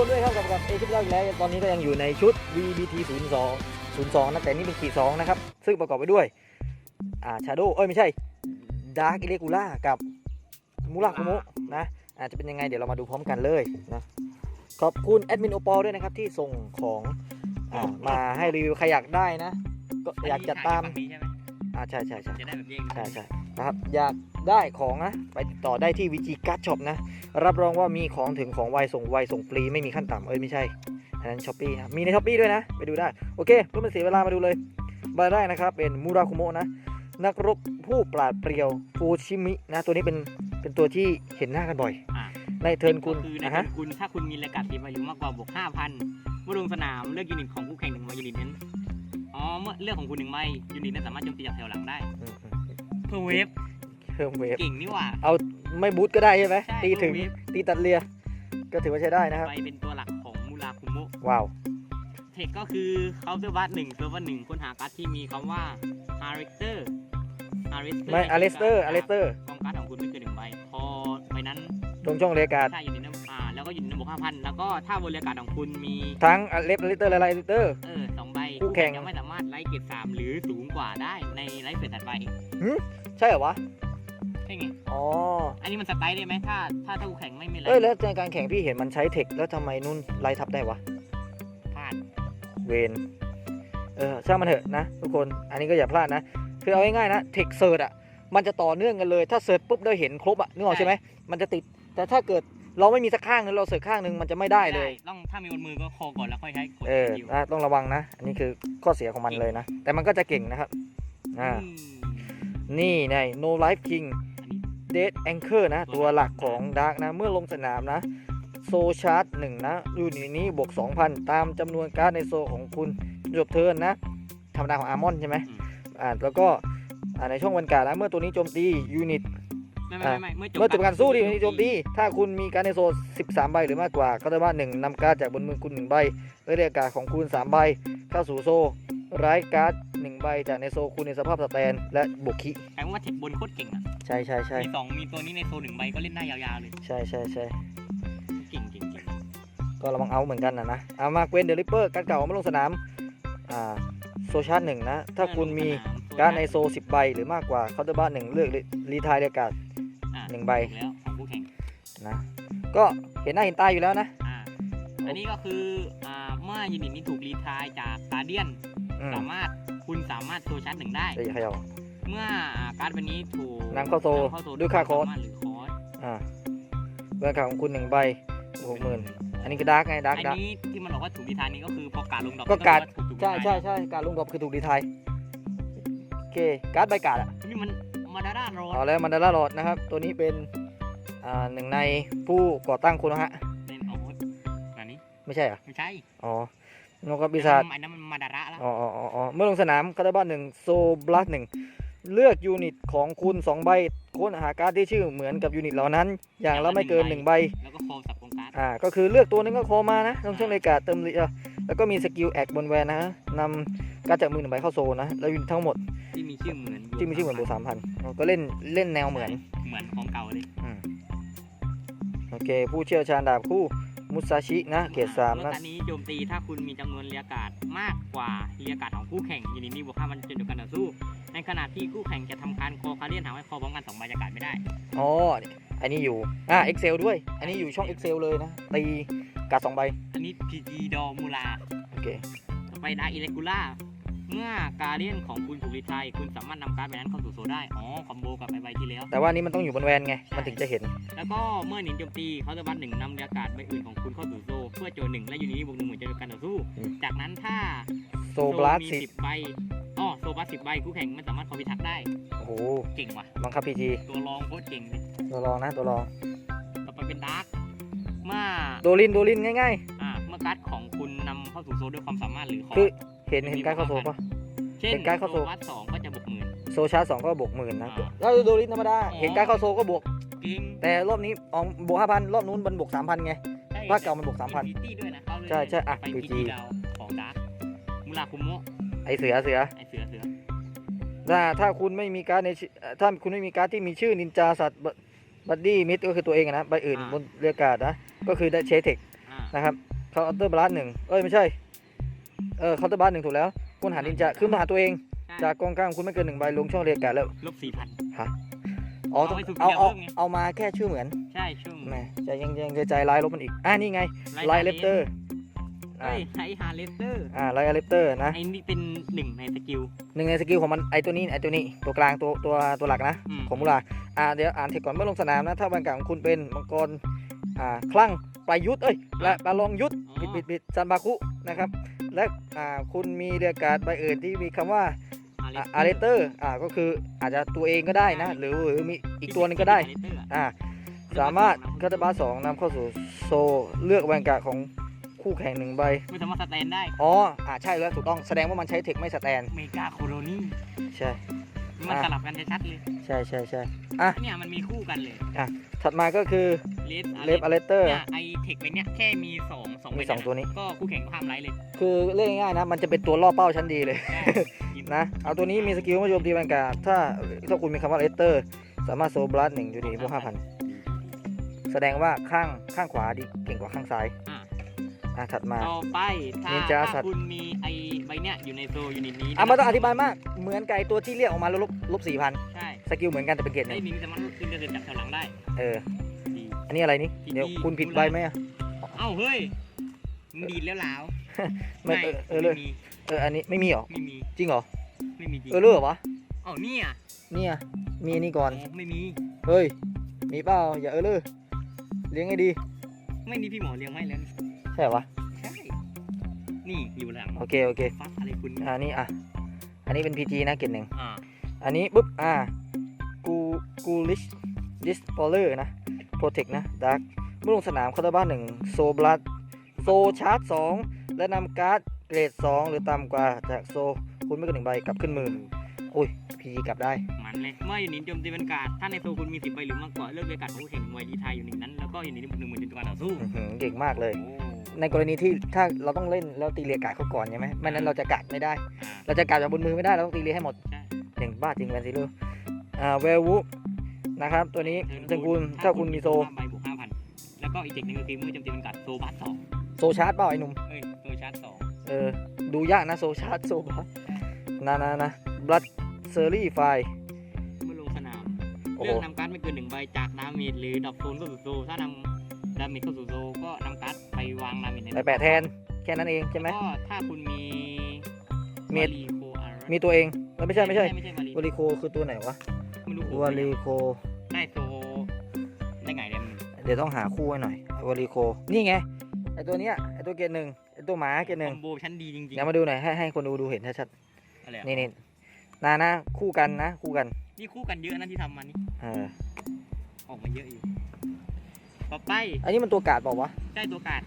คนด้วยครับกับกับเอชิปเราอีกแล้วตอนนี้ก็ยังอยู่ในชุด VBT 0 2 0 2นะแต่นี่เป็นขีด2นะครับ ซึ่งประกอบไปด้วย อ่าชาโดเอ้ย ไม่ใช่ดาร์กอิเลกูล่ากับมูราคุโมะนะอาจจะเป็นยังไงเดี๋ยวเรามาดูพร้อมกันเลยนะขอบคุณแอดมินโอปอลด้วยนะครับ ที่ส่งของอ่ามาให้รีวิวใครอยากได้นะ ก็อยากจัดตามอันนี้ใช่ไหมอ่าใช่ใช่ใช่จะได้แบบนี้เองใช่ใช่นะครับ อยาก ได้ของนะ ไปติดต่อได้ที่วิจิการ์ดช็อปนะ รับรองว่ามีของถึงของไวส่งไวส่งฟรีไม่มีขั้นต่ำเอ้ยไม่ใช่อันนั้นช้อปปี้นะมีในช้อปปี้ด้วยนะ ไปดูได้ โอเคเพื่อไม่เสียเวลามาดูเลยใบแรกนะครับ เป็นมูราคุโมะนะ นักรบผู้ปราดเปรียวฟูชิมินะ ตัวนี้เป็นเป็นตัวที่เห็นหน้ากันบ่อยอะในเทิร์นคุณก็คือในนะเทิฮะร์นคุณถ้าคุณมีรายการตีอายุมากกว่าบวก5,000เมื่อลงสนามเลือกยูนิตของคู่แข่งหนึ่งมายูนิตนั้นอ๋อเมื่อเลือกของคุณหนึ่งใบยูนิตนั้นสามารถโจมตีจากแถวหลังได้อืมอืมเพื่อเวฟเพิ่มเวฟเก่งนี่หว่า เอาไม่บูทก็ได้ใช่ไหมใช่ตีถึงเวฟ ตีตัดเลีย ก็ถือว่าใช้ได้นะครับ ไปเป็นตัวหลักของมูราคุโมะว้าว เทคก็คือเขาเซอร์บัสหนึ่งเซอร์บัสหนึ่งค้นหาการ์ดที่มีคำว่าฮาริเตอร์ฮาริเตอร์ไม่อเลสเตอร์อเลสเตอร์กองการ์ดของคุณไม่เกินหนึ่งใบ พอใบนั้นตรงช่องเรียกการ์ดถ้าอยู่ในน้ำอ่าแล้วก็อยู่ในน้ำบวกห้าพันแล้วก็ถ้าบนเรืออากาศของคุณมี ทั้งอเลสอเลสเตอร์และไลเลสเตอร์ เออสองใบคู่แข่ง ยังไม่สามารถไล่เกรดสามหรือสูงกว่าได้ในไลฟ์เฟสถัดไป ใช่เหรอวะใช่ไงอ๋ออันนี้มันสไตล์ได้ไหมถ้าถ้าถ้าคู่แข่งไม่มีไลเอ้ยฟ์แล้วในการแข่งพี่เห็นมันใช้เทคแล้วทำไมนุ่นไล่ทับได้วะ พลาดเวนเออช่างมันเถอะนะทุกคน อันนี้ก็อย่าพลาดนะ คือเอาง่ายๆนะเทคเซิร์ตอะ มันจะต่อเนื่องกันเลย ถ้าเซิร์ตปุ๊บเราเห็นครบอะ นึกออกใช่ไหม มันจะติด แต่ถ้าเกิดเราไม่มีสักข้างนึงเราเสิร์ตข้างนึงมันจะไม่ได้เลย ต้องถ้ามีบนมือก็คอก่อนแล้วค่อยใช้กดเออคิวนะต้องระวังนะ อันนี้คือข้อเสียของมันเลยนะ แต่มันก็จะเก่งนะครับ อ่า อืมนี่ใน no life king อันนี้ dead anchor นะ ตัวหลักของดาร์กนะ เมื่อลงสนามนะ โซชาร์จหนึ่งนะยูนิตนี้บวก 2,000 ตามจำนวนการ์ดในโซของคุณจบเทิร์นนะ ธรรมดาของอาร์มอนใช่ไหมอืมอ่าแล้วก็อ่าในช่องวันการ์ดนะ เมื่อตัวนี้โจมตียูนิตไม่ไม่ไม่ไม่เมื่อจบการสู้ที่ยูนิตโจมตีถ้าคุณมีการ์ดในโซ13 ใบหรือมากกว่า ก็จะว่าหนึ่งนำการ์ดจากบนมือคุณ 1 ใบและเรียกการ์ดของคุณ 3 ใบ เข้าสู่โซ ร้ายการ์ด1ใบจากในโซคุณในสภาพสแตน และบวกคิแปลว่าเทคบนโคตรเก่งอะใช่ใช่ใช่มีสองมีตัวนี้ในโซนหนึ่งใบก็เล่นได้ยาวๆเลยใช่ใช่ใช่เก่งเก่งเก่งก็ระวังเอาเหมือนกันนะนะเอามาเกวนเดลิเปอร์การดเก่ามาลงสนามอ่าโซชาร์จหนึ่งนะ ถ้าคุณมีการดในโซ10ใบหรือมากกว่าเขาจะบ้านหนึ่งเลือกรีทายเรียกการ์ดอะหนึ่งใบถูกแล้วของคู่แข่งนะก็เห็นหน้าเห็นตาอยู่แล้วนะอ่าอันนี้ก็คืออ่าเมื่อยูนิตนี้ถูกรีทายจากการเดียน อืม สามารถคุณสามารถโซชาร์จหนึ่งได้เดี๋ยวอย่าเขย่า เมื่ออ่าการ์ดใบนี้ถูกนำเข้าโซนำเข้าโซด้วยค่าคอร์สวมสมรถหรือคอร์สอ่าเรื่องข่าวของคุณหนึ่งใบหกหมื่นอันนี้ก็ดาร์กไงดาร์กอันดาร์ก นี้ที่มันบอกว่าถูกรีทายนี้ก็คือพอการดลงดอกก็การ์ด ถูถูกใช่รีทายใช่ใช่การลงดรอปคือถูกรีทายโอเค การ์ดใบการ์ดอะ นี่มันมาดาร่าโรสเอาแล้วมันดาร่าลอดนะครับ ตัวนี้เป็นอ่าหนึ่งในผู้ก่อตั้งคุณนะฮะ เป็นโอ้โหอันนี้ไม่ใช่เหรอ ไม่ใช่ อ๋อ นกกระปีศาจอันนั้นมันมาดาร่าแล้วอ๋ออ๋ออ๋ออ๋อเมื่อลงสนามคาร์บ้านหนึ่งโซบลัสหนึ่งเลือกยูนิตของคุณ2ใบค้นหาการ์ดที่ชื่อเหมือนกับยูนิตเหล่านั้น อย่างละไม่เกิน1ใบ แล้วก็โคมสับโครงการ์ด อ่า ก็คือเลือกตัวนึงก็โคมานะต้องช่วงเลยกาเติมเรือแล้วก็มีสกิลแอคบนแวนนะฮะนำการดจากมือหนึ่งใบเข้าโซนะ แล้วยูนิตทั้งหมด ที่มีชื่อเหมือน ที่มีชื่อเหมือนโบสามพันก็เล่นเล่นแนวเหมือน เหมือนของเก่าเลยอืมโอเค ผู้เชี่ยวชาญดาบคู่ มุซาชินะเกรดสามนะรถอันนี้โจมตีถ้าคุณมีจำนวนเรียกการ์ดมากกว่าเรียกการ์ดของคู่แข่งยูนิตนี้บวกห้ามันจนเดียวกันต่อสู้ ในขณะที่คู่แข่งจะทำการคอคาเรียนหาไว้คอพร้อมกันสองใบจากการ์ดไม่ได้ อ๋อ อันนี้อยู่ อ่า Excel ด้วย อันนี้อยู่ช่อง Excel เลยนะ ตีการ์ดสองใบ อันนี้ PG ดอมูลาโอเค ต่อไปดาอิเลกูล่า เมื่อการเดียนของคุณถูกรีไทายคุณสามารถนำการ์ดใบนั้นเข้าสู่โซได้ อ๋อ คอมโบกับใบใบที่แล้ว แต่ว่าอันนี้มันต้องอยู่บนแวนไง มันถึงจะเห็น แล้วก็เมื่อหนินโจมตีเขาจะบัตหนึ่งนำเรียกการ์ดใบอื่นของคุณเข้าสู่โซ เพื่อโจนหนึ่งและยูนิตบวกหนึ่งเหมือนจะเป็นการต่อสู้ อืม จากนั้นถ้าโซบลัสมีสิสิบใบอ๋อโซบัสสิบใบคู่แข่งไม่สามารถคอมพิทักษ์ได้ โอ้โห เก่งว่ะ บังคับพีจีตัวรองโคตรเก่งเลยตัวรองนะตัวรอง ต่อไปเป็นดาร์กเมื่อ โดลิน โดลินง่าย อ่าเมื่อการ์ดของคุณนำเข้าสู่โซด้วยความสามารถหรือคอคือร์สๆ เห็นเห็นการดเข้าโซปะ เช่นเป็นการ์ดเข้าโซโซบัสสองก็จะบวกหมื่น โซชาร์จสองก็บวกหมื่นนะอ่าแล้วโดลินธรรมดาอ๋อเห็นการดเข้าโซก็บวกเก่งแต่รอบนี้ออกบวกห้าพันรอบนู้นมันบวกสามพันไง ใช่ภาคเก่ามันบวก3,000มี PT ด้วยนะเขาเลยใช่ใช่อะไป PT PT ดาวของดาร์กมุราคุโมะไอเสือเสือไอเสือเสือถ้าถ้าคุณไม่มีการดในชื่อเอ่อถ้าคุณไม่มีการดที่มีชื่อนินจาสัตว์บัดดี้มิดก็คือตัวเองอะนะใบอื่นบนเรียกการ์ดนะ ก็คือได้เชเทคอ่านะครับเคาน์เตอร์บลัสหนึ่งเอ้ยไม่ใช่ เออเคาน์เตอร์บลัสหนึ่งถูกแล้วคุณหานินจาขึ้นมาหาตัวเองใช่จากกองกลางคุณไม่เกินหนึ่งใบลงช่องเรียกการดแล้วลบสี่พันอ๋อต้องเอาให้ถูกเอาเอาเพิ่มไงเอามาแค่ชื่อเหมือนใช่ช่วงแหมใจยังยังใจร้ายลบมันอีกอ่านี่ไงไลท์เลปเตอร์อ่าเฮ้ยไฮฮาร์เลสเตอร์อ่าไลท์เลปเตอร์นะไอ้นี่เป็นหนึ่งในสกิล หนึ่งในสกิลของมันไอตัวนี้ไอตัวนี้ตัวกลางตัวตัวตัวหลักนะ อืม ของมูลาอ่าเดี๋ยวอ่านเทคก่อนเมื่อลงสนามนะ ถ้าบรรยากาศของคุณเป็นมังกรอ่าคลั่งปลายยุทธเอ้ยและปลาลองยุทธอ๋อ บิดบิดบิดซันบาคุนะครับ และอ่าคุณมีเรียกการ์ดใบอื่นที่มีคำว่าอาร์เรเตอร์อ่าก็คืออาจจะตัวเองก็ได้นะ หรือหรือมีอีกตัวหนึงก็ได้อ่าสามารถคัตบาสองนำเข้าสู่โซเลือกบรรยากาศของคู่แข่งหนึ่งใบไม่สามารถสแตนได้อ๋ออ่าใช่แล้วถูกต้องแสดงว่ามันใช้เทคไม่สแตนเมกาโคโรนีใช่มันอะสลับกันชัดๆเลย ใช่ใช่ใช่เนี่ยมันมีคู่กันเลยถัดมาก็คือ เลสเลฟอาร์เรเตอร์ เนี่ยไอเทคไปเนี่ยแค่มีสองสองมีใบสองตัวนี้ ก็คู่แข่งก็ห้ามไลท์เลยคือเรียกง่ายๆนะ มันจะเป็นตัวล่อเป้าชั้นดีเลยใช่ยิงนะ เอาตัวนี้มีสกิลเมื่อโจมตีบรรยากาศถ้าถ้าคุณมีคำว่าเลเตอร์ สามารถโซบลัสหนึ่งอยู่ดีบวกห้าพันแสดงว่าข้างข้างขวาดีเก่งกว่าข้างซ้าย อะอะถัดมา ต่อไปถ้านินจาสัถ้าตว์ คุณมีไอใบเนี่ยอยู่ในโซยูนิตนี้อะไมาต้องอธิบายมาก เหมือนไก่ตัวที่เรียกออกมาแล้วลบลบสี่พันใช่สกิลเหมือนกันแต่เป็นเกรดหไอ้นึ่งนี่สามารถขึ้นเรือจากแถวหลังได้ เออดี อันนี้อะไรนี่ที่เดี๋ยวที่คุณผิดรู้ใบแล้วไหมอะเอ้าเฮ้ยมึงดีดแล้วหลาวไม่เออเออเลยไม่มีเอออันนี้ไม่มีเหรอ ไม่มีจริงเหรอ ไม่มีจริงเออเลือเหรอวะ เอ้าเนี่ยเนี่ยมีอันนี่ก่อนโอ้ไม่มีเฮ้ย มีเปล่าอย่าเออเลยเลี้ยงให้ดี ไม่นี่พี่หมอเลี้ยงให้แล้วนี่ใช่เหรอวะ ใช่นี่อยู่หลังโอเค โอเค ฟักอะไรคุณอันนี้อะ อันนี้เป็น PG นะเกรดหนึ่ง อ่าอันนี้ปุ๊บ อ่า กู กูลิชดิสปอลเลอร์นะ โปรเทคนะดาร์กเมื่อลงสนามเคาน์เตอร์บ้านหนึ่งโซบลัดโซชาร์จสองและนำการ์ดเกรดสองหรือต่ำกว่าจากโซคุณไม่เกินหนึ่งใบกลับขึ้นมืออุ้ย PG กลับได้ มันเลย เมื่อยูนิตโจมตีเป็นการดถ้าในโซคุณมีสิบใบหรือมากกว่าเลือกเลยการดของคู่แข่งหน่วยดีไทายอยู่หนึ่งนั้น แล้วก็ยูนิตหนึ่งหมื่นเป็นการต่อสู้อื้อหือเก่งมากเลยโอ้ในกรณีที่ถ้าเราต้องเล่นแล้วตีเรียกาดเขาก่อนใช่ไหมไม่นั้นเราจะกัดไม่ได้อ่าเราจะกัดจากบนมือไม่ได้เราต้องตีเรียให้หมดใช่เก่งบ้าจริงแวนซิลเลอร์อ่าเวลวู นะครับ ตัวนี้ถึงคุณถ้าคุณมีโซห้าใบบวกห้าพันแล้วก็อีกเทคนึงก็คือเมื่อโจมตีเป็นการดโซบัสสองโซชาร์จเปล่าไอ้หนุ่มเอ้ยโซชาร์จสองเออดูยากนะโซชาร์จโซบลัสนะนะนะบลัดเซอรี่ไฟเมื่อลงสนามโอ้โหเลือกนำการดไม่เกินหนึ่งใบจากดาเมจหรือดอกโซนเข้าสู่โซถ้านำดาเมจเข้าสู่โซก็นำการ์ดไปวางดาเมจในไปแปะแทนแค่นั้นเองใช่ไหมก็ถ้าคุณมีเมจวารีโคอาร์มีตัวเองเอ้ยไม่ใช่ไม่ใช่ไม่ใช่วารีวอลิโคคือตัวไหนวะ ไม่รู้วอลิโค ได้โซได้ไงเนี่ยมันเดี๋ยวต้องหาคู่ให้หน่อยวอลิโค นี่ไง ไอตัวเนี้ย ไอตัวเกรดหนึ่งไอตัวหมาเกรดหนึ่งคอมโบชั้นดีจริงๆเดี๋ยวมาดูหน่อย ให้ให้คนดูดูเห็นชัดอะไรๆอะนี่นี่นานะ คู่กันนะ คู่กัน นี่คู่กันเยอะนะที่ทำมานี่เออออกมาเยอะอยู่ต่อไป อันนี้มันตัวกาดเปล่าวะได้ตัวการ์ด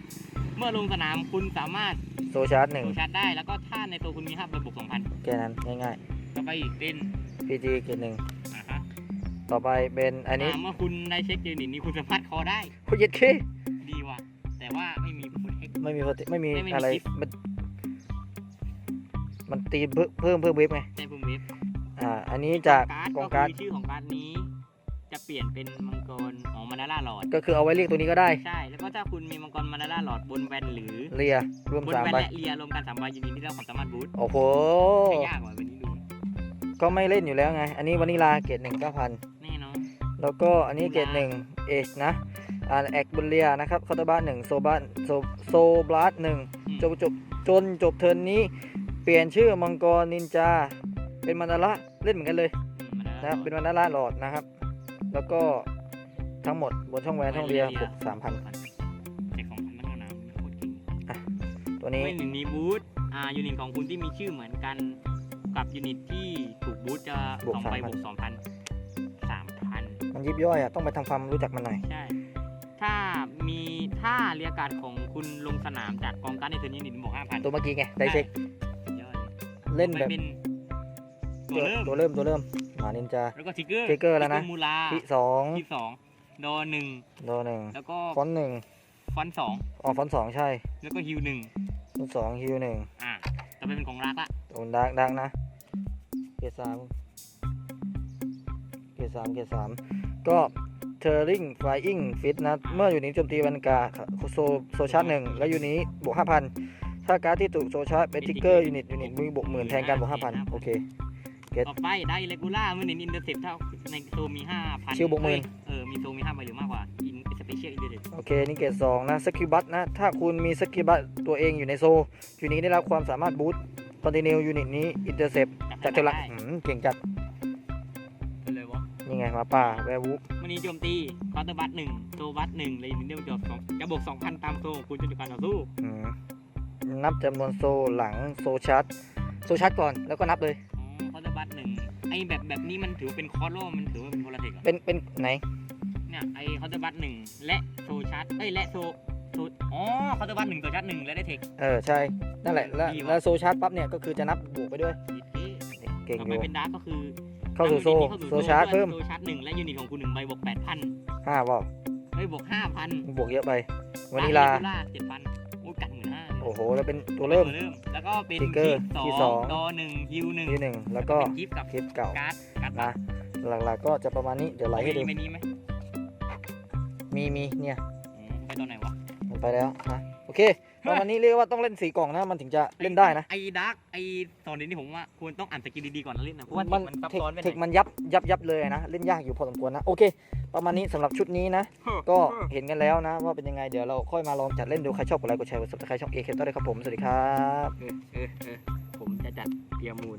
เมื่อลงสนามคุณสามารถโซชาร์จหนึ่งโซชาร์จได้แล้วก็ถ้าในตัวคุณมีห้าใบบวกสองพันแค่นั้นง่ายต่อไปอีกเป็นๆ PG เกรดหนึ่งอ่าฮะ ต่อไปเป็นอันนี้อ่าเมื่อคุณได้เช็คยูนิตนี้คุณสามารถคอได้โคเย็ดเคดีว่ะ แต่ว่าไม่มีคุณเอ็กไม่มี prote- ไม่มีไม่มีอะไร shift มันมันตีเพิ่มเพิ่มเพิ่มเวฟไง ในภูมิเว็บอ่า อันนี้จากการ์ดกองก็การ์ดคือชื่อของการ์ดนี้ จะเปลี่ยนเป็นมังกรของมานาล่าหลอด ก็คือเอาไว้เรียกตัวนี้ก็ได้ ใช่ แล้วก็ถ้าคุณมีมังกรมานาล่าหลอดบนแวนหรือ เรียรวมบนสามแวนใบและเรียรวมกันสามใบยูนิตที่เราความสามารถบูทโอ้โห ไม่ยากกว่าวันนี้ดูก็ไม่เล่นอยู่แล้วไง อันนี้วานิลาเกรดหนึ่งเก้าพัน แน่นอนแล้วก็อันนี้เกรดหนึ่งเอชนะอ่าแอกบุเลียนะครับคาตาบ้านหนึ่งโซบ้านโซโซบลัสหนึ่งอืมจบจบจนจบเทิร์นนี้ เปลี่ยนชื่อมังกรนินจา เป็นมันดาระเล่นเหมือนกันเลยอืมมานานะคล่ารับเป็นมันดาระหลอดนะครับ แล้วก็ทั้งหมดบนช่องแวนช่องเรียบวกสามพันเจ็ดของพันมันก็น้ำโคตรเก่งตัวนี้ไม่หนึ่งนี้บูทอ่ายูนิตของคุณที่มีชื่อเหมือนกันกับยูนิตที่ถูกบูทจะสองใบบวกสองพันสามพันมัน ยิบย่อยอะต้องไปทำความรู้จักมันหน่อย ใช่ ถ้ามีถ้าเรียกการดของคุณลงสนามจากกองการดในเทอร์นี้หนึ่งบวกห้าพันตัวเมื่อกี้ไงได้เช็คยอดเลยเล่นแบบต่อไปเป็นตัวเริ่มตัวเริ่มตัวเริ่มหมานินจาแล้วก็ทิกเกอร์ทิกเกอร์แล้วนะมูลาที่สองที่สองดอหนึ่งโดหนึ่งแล้วก็ฟอนต์หนึ่งฟอนต์สองอ๋อฟอนต์สองใช่ แล้วก็ฮิวหนึ่งฟอนต์สองฮิวหนึ่งอ่าต่อไปเป็นของรักละโดนดักดักนะเกรดสามเกรดสามเกรดสาม ก็ Scattering Flying Fit นะ เมื่ออยู่นี้โจมตีบรรกาโซโซชาร์จหนึ่งแล้วอยู่นี้บวก5,000ถ้าการ์ดที่ถูกโซชาร์จเป็นทิกเกอร์ยูนิตยูนิตมือบวกหมื่นแทนการบวก5,000โอเคต่อไปได้เลกูล่ามือหนึ่งอินเตอร์เซ็ปถ้าในโซมีห้าพันชิลบวกหมื่นเออมีโซมีห้าใบหรือมากกว่าอินสเปเชียลอินเตอร์เซ็ปโอเคนี่เกรดสองนะสกิลบัตนะ ถ้าคุณมีสกิลบัตตัวเองอยู่ในโซยูนิตได้รับความสามารถบูตคอนติเนียยูนิตนี้อินเตอร์เซปจากเทอร์ลักหืมเก่งจัดเลยวะนี่ ไงหมาป่าแวร์วูฟวันนี้โจมตีคอร์เตอร์บัตหนึ่งโซบัตหนึ่งเลยนิดเดียวจบสองจะบวกสองพันตามโซของคุณจนถึงการต่อสู้อืมนับจำนวนโซหลังโซชาร์จโซชาร์จก่อนแล้วก็นับเลย อ๋อคอร์เตอร์บัตหนึ่งไอแบบแบบนี้มันถือเป็นคอร์โลมันถือว่าเป็นโพลาเทคเหรอเป็นเป็นไหนเนี่ยไอคอร์เตอร์บัตหนึ่งและโซชาร์จเอ้ยและโซโซอ๋อคอร์เตอร์บัตหนึ่งโซชาร์จหนึ่งและได้เทค เออใช่นั่นแหละแล้วดีว่ะแล้วโซชาร์จปั๊บเนี่ยก็คือจะนับบวกไปด้วย เก่งต่ออไปยู่เป็นดาร์กก็คือ เข้าสู่โซเข้าสู่โซชาร์จด้วยเพิ่มโซชาร์จหนึ่งและยูนิตของคุณหนึ่งใบบวกแปดพันห้าว่าเฮ้ยบวกห้าพันบวกเยอะไปวานิลาเจ็ดพันโอ้ยกัดหมื่นห้าโอ้โห แล้วเป็นตัวเริ่มเริ่มแล้วก็เป็นทิกเกอร์สที่อสองงดอหนึ่งฮิวหนึ่งที่หนึ่งแล้วก็เป็นกิฟต์กับคลิปเก่าการ์ดการ์ดนะหลักๆก็จะประมาณนี้เดี๋ยวไล่ให้ดูไม่นี้ไหมมีมีเนี่ยอืมไปตอนไหนวะมันไปแล้วนะโอเค ประมาณนี้เรียกว่าต้องเล่นสีกล่องนะ มันถึงจะเล่นได้นะ ไอ้ดาร์กไอ้ตอนนี้ที่ผมว่าควรต้องอ่านสกิลดีๆก่อนนะเล่นนะ เพราะว่ามันมันซับเทคซ้อนไปหเทน่คอยมันยับยับยับเลยนะ เล่นยากอยู่พอสมควรนะ โอเค ประมาณนี้สำหรับชุดนี้นะ ก็เห็นกันแล้วนะ ว่าเป็นยังไงเดี๋ยวเราค่อยมาลองจัดเล่นดู ใครชอบกดไลค์กดแชร์กดซับสไครต์ช่องเอเคต้ได้ครับผม สวัสดีครับเออเออเออผมจะจัดเพียร์มูล